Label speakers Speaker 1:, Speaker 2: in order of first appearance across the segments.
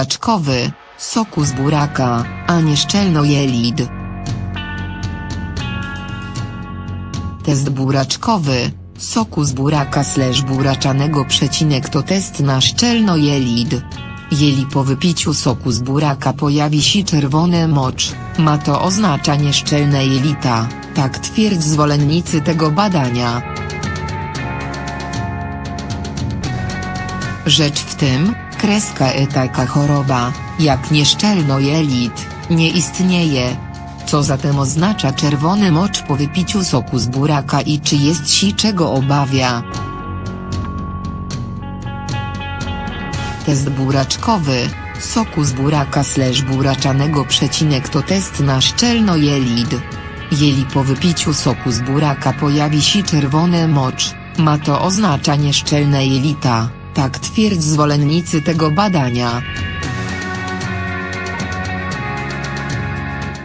Speaker 1: buraczkowy, soku z buraka, a nie szczelnojelid. Test buraczkowy, soku z buraka slash buraczanego przecinek to test na szczelnojelid. Jeli po wypiciu soku z buraka pojawi się czerwony mocz, ma to oznaczanie szczelne jelita, tak twierdzą zwolennicy tego badania. Rzecz w tym, kreska e taka choroba, jak nieszczelnojelit, nie istnieje. Co zatem oznacza czerwony mocz po wypiciu soku z buraka i czy jest się czego obawia? Test buraczkowy, soku z buraka slash buraczanego przecinek to test na szczelnojelid. Jeli po wypiciu soku z buraka pojawi się czerwony mocz, ma to oznaczanie szczelne jelita, tak twierdzą zwolennicy tego badania.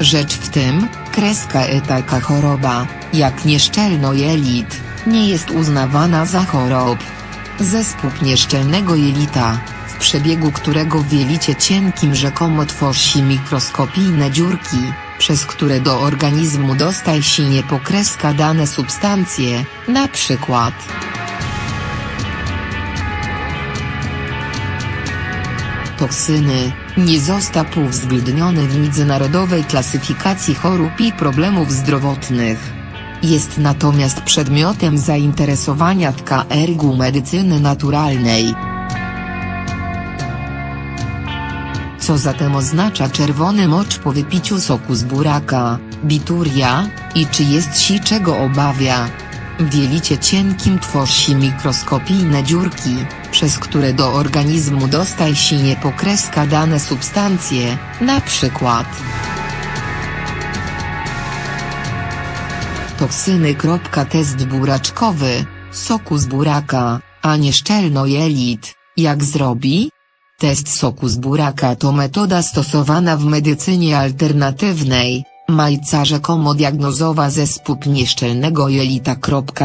Speaker 1: Rzecz w tym, kreska e taka choroba, jak nieszczelnojelit, nie jest uznawana za chorob. Zespół nieszczelnego jelita, w przebiegu którego w jelicie cienkim rzekomo tworzy się mikroskopijne dziurki, przez które do organizmu dostaje się niepokreska dane substancje, na przykład toksyny, nie został uwzględniony w międzynarodowej klasyfikacji chorób i problemów zdrowotnych. Jest natomiast przedmiotem zainteresowania w KRG medycyny naturalnej. Co zatem oznacza czerwony mocz po wypiciu soku z buraka, bituria, i czy jest się czego obawia? W jelicie cienkim tworzy mikroskopijne dziurki, przez które do organizmu dostaje się niepokreska dane substancje, na przykład toksyny. Test buraczkowy, soku z buraka, a nie szczelnojelit, jak zrobi? Test soku z buraka to metoda stosowana w medycynie alternatywnej, Majca rzekomo diagnozowa zespół nieszczelnego jelita.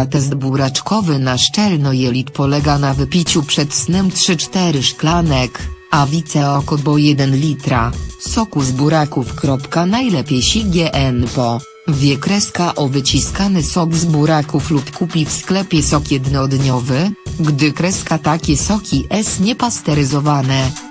Speaker 1: Test buraczkowy na szczelnojelit polega na wypiciu przed snem 3-4 szklanek, a wice około 1 litra, soku z buraków. Najlepiej sign po, wie kreska o wyciskany sok z buraków lub kupi w sklepie sok jednodniowy, gdy kreska takie soki s niepasteryzowane.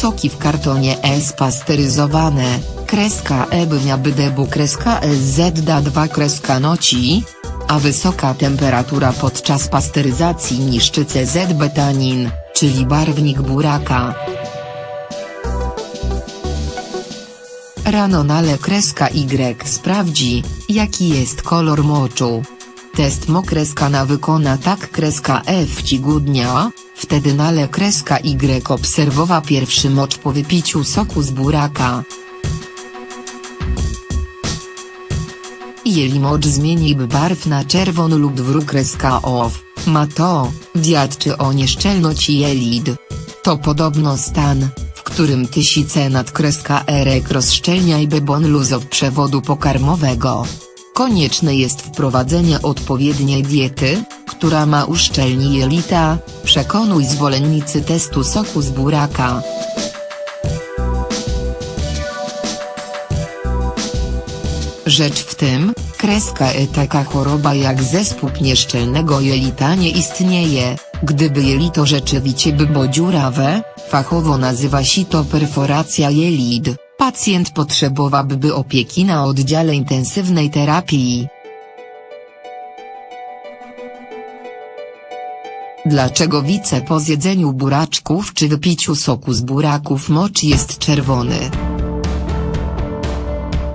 Speaker 1: Soki w kartonie S pasteryzowane, kreska ebnia bydebu kreska SZDA 2 kreska noci, a wysoka temperatura podczas pasteryzacji niszczy CZ betanin, czyli barwnik buraka. Rano nale kreska Y. Sprawdzi, jaki jest kolor moczu. Test mokreska na wykona. Tak kreska F w ciągu dnia, wtedy nale kreska Y obserwowa pierwszy mocz po wypiciu soku z buraka. Jeli mocz zmieniłby barw na czerwony lub wróg kreska OW, ma to, wiadczy o nieszczelności jelid. To podobno stan, w którym tysice nadkreska erek rozszczelnia i bebon luzow przewodu pokarmowego. Konieczne jest wprowadzenie odpowiedniej diety, która ma uszczelni jelita, przekonuj zwolennicy testu soku z buraka. Rzecz w tym, kreska e taka choroba jak zespół nieszczelnego jelita nie istnieje, gdyby jelito rzeczywiście by było dziurawe, fachowo nazywa się to perforacja jelit. Pacjent potrzebowałby opieki na oddziale intensywnej terapii. Dlaczego wice po zjedzeniu buraczków czy wypiciu soku z buraków mocz jest czerwony?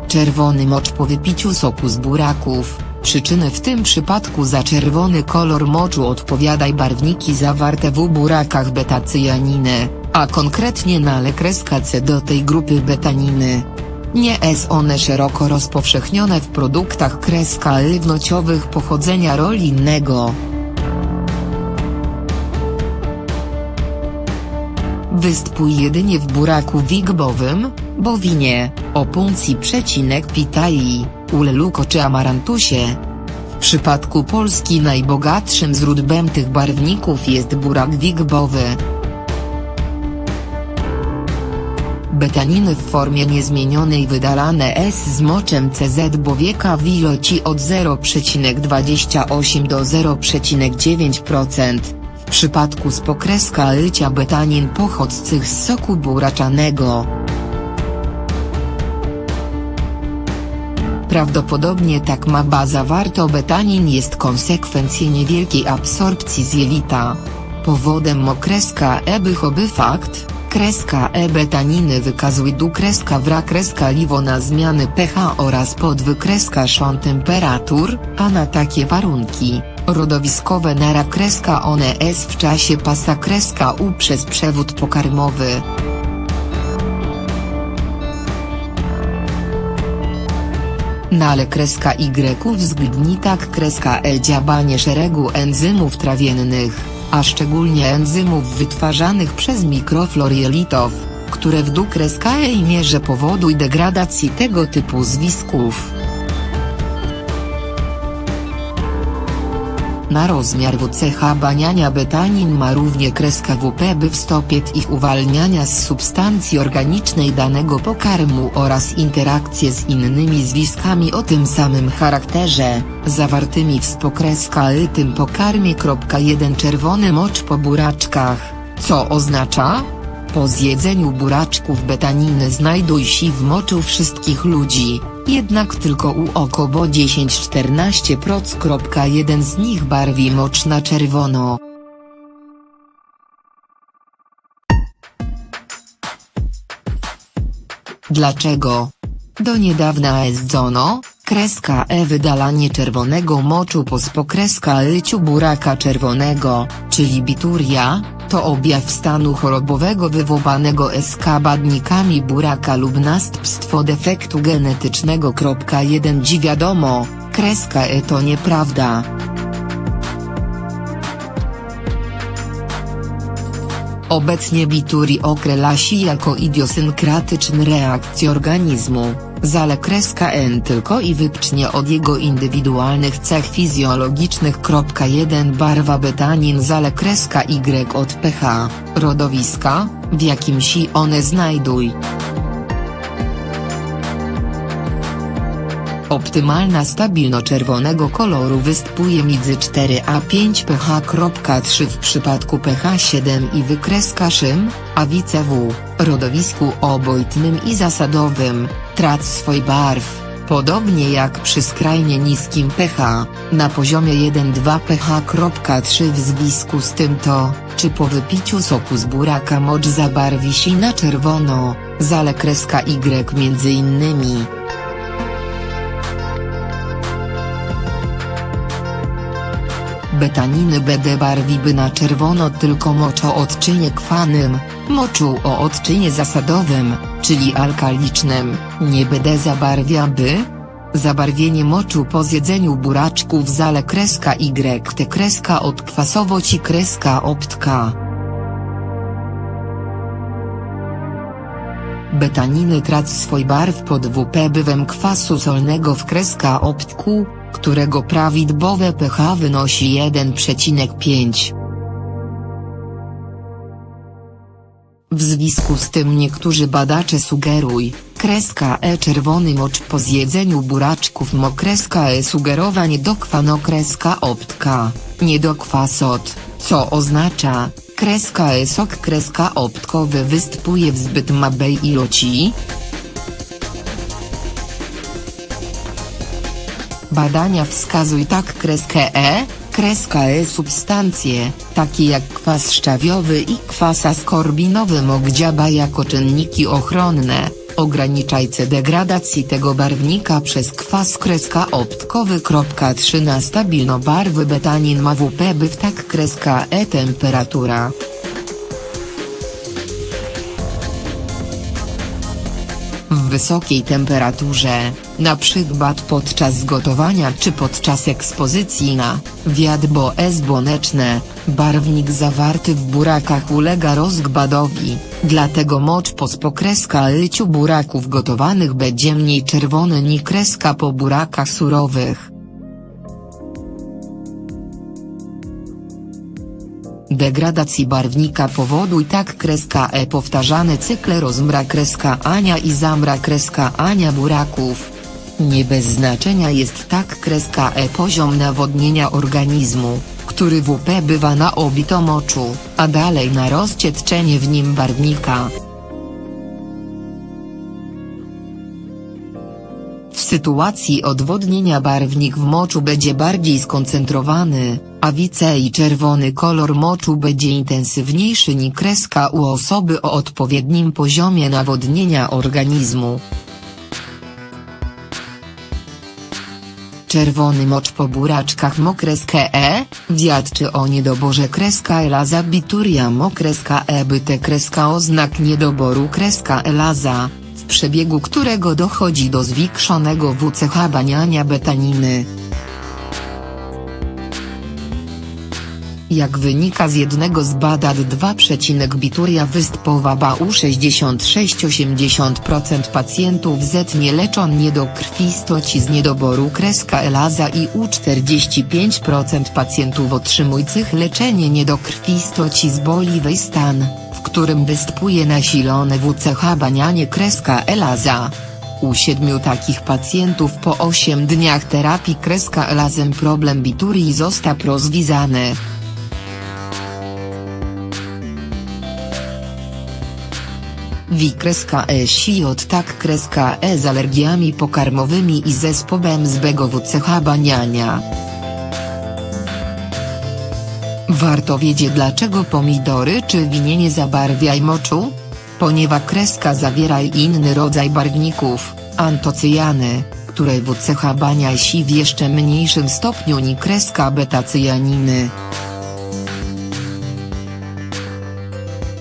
Speaker 1: Czerwony mocz po wypiciu soku z buraków, przyczyny w tym przypadku za czerwony kolor moczu odpowiadaj barwniki zawarte w burakach betacyjaniny, a konkretnie nale kreska C do tej grupy betaniny. Nie są one szeroko rozpowszechnione w produktach kreska liwnociowych pochodzenia rolinnego. Występuje jedynie w buraku wigbowym, bowinie, opuncji przecinek pitai, ulluko czy amarantusie. W przypadku Polski najbogatszym źródłem tych barwników jest burak wigbowy. Betaniny w formie niezmienionej wydalane S z moczem CZ bowieka w ilości od 0,28 do 0,9%. Przypadku spokreska lycia betanin pochodzących z soku buraczanego. Prawdopodobnie tak ma baza warto betanin jest konsekwencje niewielkiej absorpcji z jelita. Powodem mokreska e bychoby fakt, kreska e betaniny wykazuje du kreska wra kreska liwo na zmiany pH oraz podwykreska szon temperatur, a na takie warunki, rodowiskowe nara kreska one s w czasie pasa kreska u przez przewód pokarmowy. Nale kreska Y uwzględni tak kreska E działanie szeregu enzymów trawiennych, a szczególnie enzymów wytwarzanych przez mikroflor jelitów, które w dół kreska E i mierze powodują degradacji tego typu zwisków. Na rozmiar WCH baniania betanin ma równie kreskę WP by w stopie ich uwalniania z substancji organicznej danego pokarmu oraz interakcje z innymi zwiskami o tym samym charakterze, zawartymi w spokreska y tym pokarmie. 1 Czerwony mocz po buraczkach, co oznacza? Po zjedzeniu buraczków betaniny znajdują się w moczu wszystkich ludzi, jednak tylko u około 10-14%. Jeden z nich barwi mocz na czerwono. Dlaczego? Do niedawna jedzono, kreska E wydalanie czerwonego moczu po spokreska lyciu buraka czerwonego, czyli bituria, to objaw stanu chorobowego wywołanego eskabadnikami buraka lub następstwo defektu genetycznego. 1 Dzi wiadomo, kreska E to nieprawda. Obecnie bituri określa się jako idiosynkratyczny reakcję organizmu, zale kreska N tylko i wyłącznie od jego indywidualnych cech fizjologicznych. 1 Barwa betanin zale kreska Y od pH, rodowiska, w jakim się one znajdują. Optymalna stabilno-czerwonego koloru występuje między 4 a 5 pH. 3 w przypadku pH 7 i wykreska szym, a wice w, rodowisku obojtnym i zasadowym, trac swój barw, podobnie jak przy skrajnie niskim pH, na poziomie 1-2 pH. 3 w zwisku z tym to, czy po wypiciu soku z buraka mocz zabarwi się na czerwono, zale kreska Y między innymi. Betaniny BD barwiby na czerwono tylko mocz o odczynie kwanym, moczu o odczynie zasadowym, czyli alkalicznym, nie BD zabarwiaby? Zabarwienie moczu po zjedzeniu buraczków zale kreska Y te kreska od kwasowości kreska optka. Betaniny trac swój barw pod WP bywem kwasu solnego w kreska optku, którego prawidłowe pH wynosi 1,5. W związku z tym niektórzy badacze sugerują, kreska E czerwony mocz po zjedzeniu buraczków mo kreska E sugerowa niedokwano kreska optka, niedokwasot, co oznacza, kreska E sok kreska optkowy występuje w zbyt małej ilości, Badania wskazują tak kreskę E, kreska E substancje, takie jak kwas szczawiowy i kwas askorbinowy mogą działa jako czynniki ochronne, ograniczajce degradacji tego barwnika przez kwas kreska optkowy. 3 Na stabilno barwy betanin ma WP by w tak kreska E temperatura. W wysokiej temperaturze, przykład podczas gotowania czy podczas ekspozycji na wiadbo słoneczne, barwnik zawarty w burakach ulega rozgbadowi, dlatego mocz po spokreska lyciu buraków gotowanych będzie mniej czerwony niż kreska po burakach surowych. Degradacji barwnika powoduj tak kreska E powtarzane cykle rozmra kreska Ania i zamra kreska Ania buraków. Nie bez znaczenia jest tak kreska E poziom nawodnienia organizmu, który WP bywa na obito moczu, a dalej na rozcieczenie w nim barwnika. Sytuacji odwodnienia barwnik w moczu będzie bardziej skoncentrowany, a wice i czerwony kolor moczu będzie intensywniejszy niż kreska u osoby o odpowiednim poziomie nawodnienia organizmu. Czerwony mocz po buraczkach mokreskę E, wiadczy o niedoborze kreska elaza bituria mokreska E byte kreska oznak niedoboru kreska elaza, przebiegu którego dochodzi do zwiększonego WCH baniania betaniny. Jak wynika z jednego z badań 2. Bituria występowała u 66-80% pacjentów z nieleczon niedokrwistości z niedoboru kreska elaza i u 45% pacjentów otrzymujących leczenie niedokrwistości z boliwej stan, którym występuje nasilone WCH banianie kreska elaza. U siedmiu takich pacjentów po 8 dniach terapii kreska elazem problem biturii został rozwiązany. Wi kreska E si od tak kreska E z alergiami pokarmowymi i zespołem zbego WCH baniania. Warto wiedzieć dlaczego pomidory czy winie nie zabarwiaj moczu? Ponieważ kreska zawiera inny rodzaj barwników, antocyjany, które WCH bania si w jeszcze mniejszym stopniu niż kreska betacyjaniny.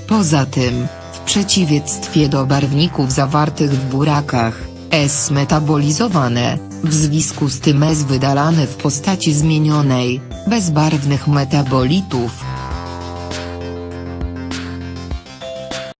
Speaker 1: Poza tym, w przeciwieństwie do barwników zawartych w burakach, S metabolizowane, w związku z tym S wydalane w postaci zmienionej, bezbarwnych metabolitów,